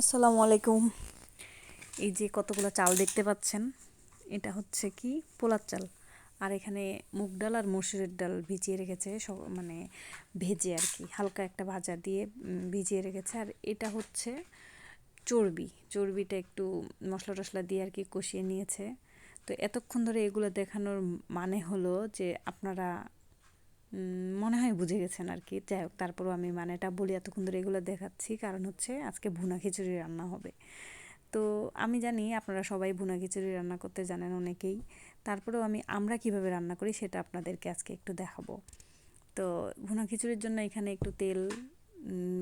আসসালামু আলাইকুম। এই যে কতগুলো চাল দেখতে পাচ্ছেন, এটা হচ্ছে কি পোলার চাল। আর এখানে মুগ ডাল আর মসুরের ডাল ভিজিয়ে রেখেছে, সব মানে ভেজে আর কি, হালকা একটা ভাজা দিয়ে ভিজিয়ে রেখেছে। আর এটা হচ্ছে চর্বি, চর্বিটা একটু মশলা টশলা দিয়ে আর কি কষিয়ে নিয়েছে। তো এতক্ষণ ধরে এগুলো দেখানোর মানে হলো যে আপনারা মনে হয় বুঝে গেছেন আর কি। যাই হোক, তারপরও আমি মানেটা বলি এতক্ষণ ধরে এগুলো দেখাচ্ছি। কারণ হচ্ছে আজকে ভুনা খিচুড়ি রান্না হবে। তো আমি জানি আপনারা সবাই ভুনা খিচুড়ি রান্না করতে জানেন অনেকেই। তারপরেও আমি আমরা কীভাবে রান্না করি সেটা আপনাদেরকে আজকে একটু দেখাবো। তো ভুনা খিচুড়ির জন্য এখানে একটু তেল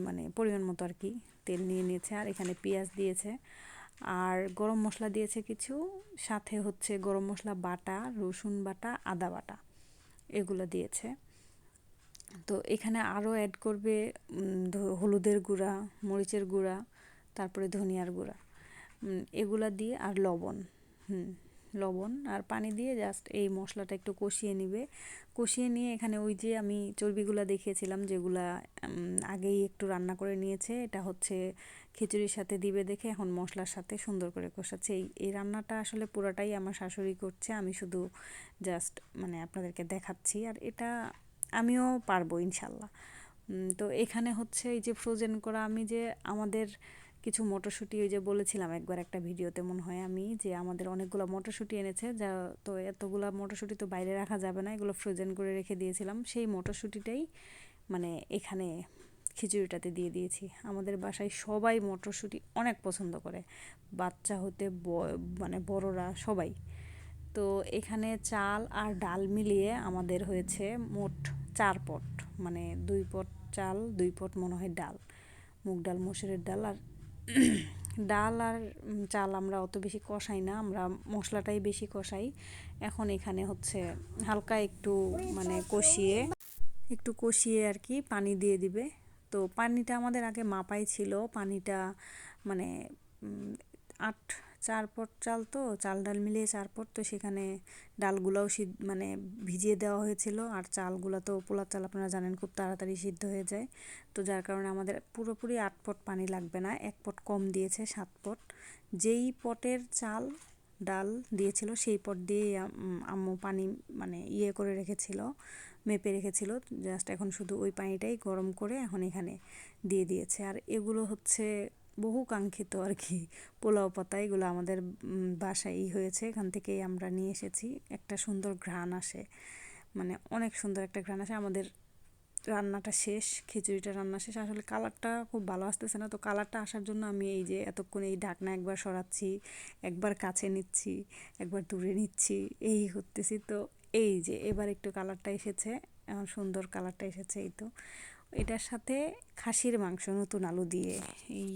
মানে পরিমাণ মতো আর কি তেল নিয়ে নিয়েছে। আর এখানে পেঁয়াজ দিয়েছে। আর গরম মশলা দিয়েছে কিছু। সাথে হচ্ছে গরম মশলা বাটা, রসুন বাটা, আদা বাটা। এগুলো দিয়েছে। তো এখানে আরও অ্যাড করবে হলুদের গুঁড়া, মরিচের গুঁড়া, তারপরে ধনিয়ার গুঁড়া। এগুলা দিয়ে আর লবণ, হুম, লবণ আর পানি দিয়ে জাস্ট এই মশলাটা একটু কষিয়ে নিবে। কষিয়ে নিয়ে এখানে ওই যে আমি চর্বিগুলা দেখিয়েছিলাম, যেগুলা আগেই একটু রান্না করে নিয়েছে, এটা হচ্ছে খিচুড়ির সাথে দিবে দেখে এখন মশলার সাথে সুন্দর করে কষাচ্ছে। এই এই রান্নাটা আসলে পুরোটাই আমার শাশুড়ি করছে, আমি শুধু জাস্ট মানে আপনাদেরকে দেখাচ্ছি। আর এটা আমিও পারব ইনশাল্লাহ। তো এখানে হচ্ছে এই যে ফ্রোজেন করা, আমি যে আমাদের কিছু মটরশুঁটি ওই যে বলেছিলাম একবার একটা ভিডিওতে মনে হয় আমি, যে আমাদের অনেকগুলো মটরশুঁটি এনেছে, যা তো এতগুলো মটরশুঁটি তো বাইরে রাখা যাবে না, এগুলো ফ্রোজেন করে রেখে দিয়েছিলাম। সেই মটরশুঁটিটাই মানে এখানে খিচুড়িটাতে দিয়ে দিয়েছি। আমাদের বাসায় সবাই মটরশুঁটি অনেক পছন্দ করে, বাচ্চা হতে মানে বড়রা সবাই। তো এখানে চাল আর ডাল মিলিয়ে আমাদের হয়েছে মোট চার পট মানে দুই পট চাল, দুই পট মনে হয় ডাল, মুগ ডাল, মসুরের ডাল, আর ডাল আর চাল আমরা অত বেশি কষাই না, আমরা মশলাটাই বেশি কষাই। এখন এখানে হচ্ছে হালকা একটু মানে কষিয়ে, একটু কষিয়ে আর কি পানি দিয়ে দিবে। তো পানিটা আমাদের আগে মাপাই ছিল, পানিটা মানে আট চার পট চাল তো, চাল ডাল মিলিয়ে চার পট তো সেখানে ডালগুলোও সিদ্ধ মানে ভিজিয়ে দেওয়া হয়েছিল। আর চালগুলো তো পোলার চাল আপনারা জানেন খুব তাড়াতাড়ি সিদ্ধ হয়ে যায়। তো যার কারণে আমাদের পুরোপুরি আট পট পানি লাগবে না, এক পট কম দিয়েছে, সাত পট। যেই পটের চাল, ডাল দিয়েছিল, সেই পট দিয়ে আম্মু পানি মানে ইয়ে করে রেখেছিল, মেপে রেখেছিল। জাস্ট এখন শুধু ওই পানিটাই গরম করে এখন এখানে দিয়ে দিয়েছে। আর এগুলো হচ্ছে বহু কাঙ্ক্ষিত আর কি পোলাও পাতা, এগুলো আমাদের বাসায় হয়েছে। এখান থেকেই আমরা নিয়ে এসেছি। একটা সুন্দর ঘ্রাণ আসে। মানে অনেক সুন্দর একটা ঘ্রাণ আসে। আমাদের রান্নাটা শেষ, খিচুড়িটা রান্না শেষ। আসলে কালারটা খুব ভালো আসতেছে না। তো কালারটা আসার জন্য আমি এই যে এতক্ষণ এই ঢাকনা একবার সরাচ্ছি, একবার কাছে নিচ্ছি, একবার দূরে নিচ্ছি, এই করতেছি তো এই যে এবার একটু কালারটা এসেছে। সুন্দর কালারটা এসেছে এই তো। এটার সাথে খাসির মাংস, নতুন আলু দিয়ে। এই